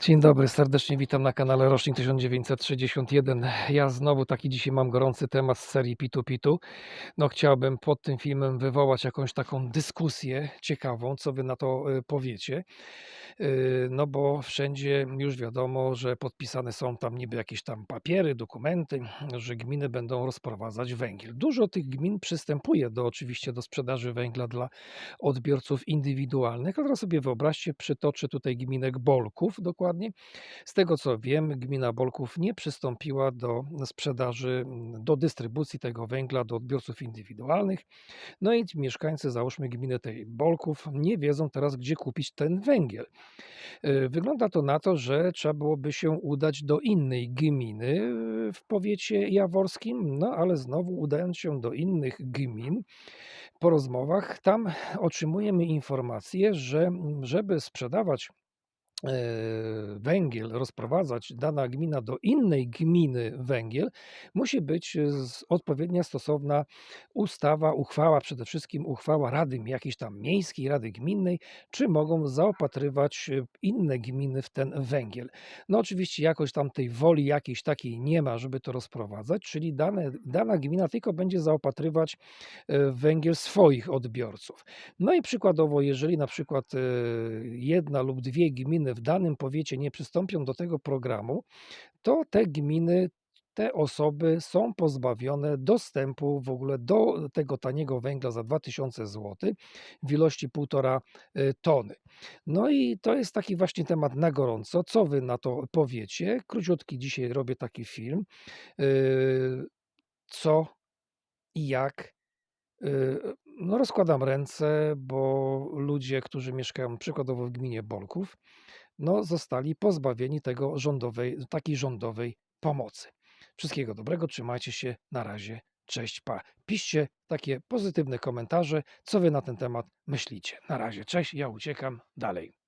Dzień dobry, serdecznie witam na kanale Rocznik 1961. Ja znowu taki dzisiaj mam gorący temat z serii Pitu Pitu. No chciałbym pod tym filmem wywołać jakąś taką dyskusję ciekawą, co wy na to y, powiecie. Y, No bo wszędzie już wiadomo, że podpisane są tam niby jakieś tam papiery, dokumenty, że gminy będą rozprowadzać węgiel. Dużo tych gmin przystępuje do oczywiście do sprzedaży węgla dla odbiorców indywidualnych. A teraz sobie wyobraźcie, przytoczę tutaj gminek Bolków dokładnie. Z tego co wiem, gmina Bolków nie przystąpiła do sprzedaży, mm, do dystrybucji tego węgla do odbiorców indywidualnych. No i mieszkańcy, załóżmy gminy tej Bolków, nie wiedzą teraz, gdzie kupić ten węgiel. Y, Wygląda to na to, że trzeba byłoby się udać do innej gminy y, w powiecie jaworskim, no ale znowu udając się do innych gmin, po rozmowach, tam otrzymujemy informację, że mm, żeby sprzedawać e, węgiel, rozprowadzać dana gmina do innej gminy węgiel, musi być e, odpowiednia stosowna ustawa, uchwała, przede wszystkim uchwała Rady jakiejś tam miejskiej, Rady Gminnej, czy mogą zaopatrywać e, inne gminy w ten węgiel. No oczywiście jakoś tam tej woli jakiejś takiej nie ma, żeby to rozprowadzać, czyli dane, dana gmina tylko będzie zaopatrywać e, węgiel swoich odbiorców. No i przykładowo, jeżeli na przykład e, jedna lub dwie gminy w danym powiecie nie przystąpią do tego programu, to te gminy, te osoby są pozbawione dostępu w ogóle do tego taniego węgla za 2000 zł w ilości 1,5 e, tony. No i to jest taki właśnie temat na gorąco. Co wy na to powiecie? Króciutki dzisiaj robię taki film. E, Co i jak Y, no rozkładam ręce, bo ludzie, którzy mieszkają przykładowo w gminie Bolków, no zostali pozbawieni tego rządowej, takiej rządowej pomocy. Wszystkiego dobrego, trzymajcie się, na razie, cześć, pa. Piszcie takie pozytywne komentarze, co wy na ten temat myślicie. Na razie, cześć, ja uciekam dalej.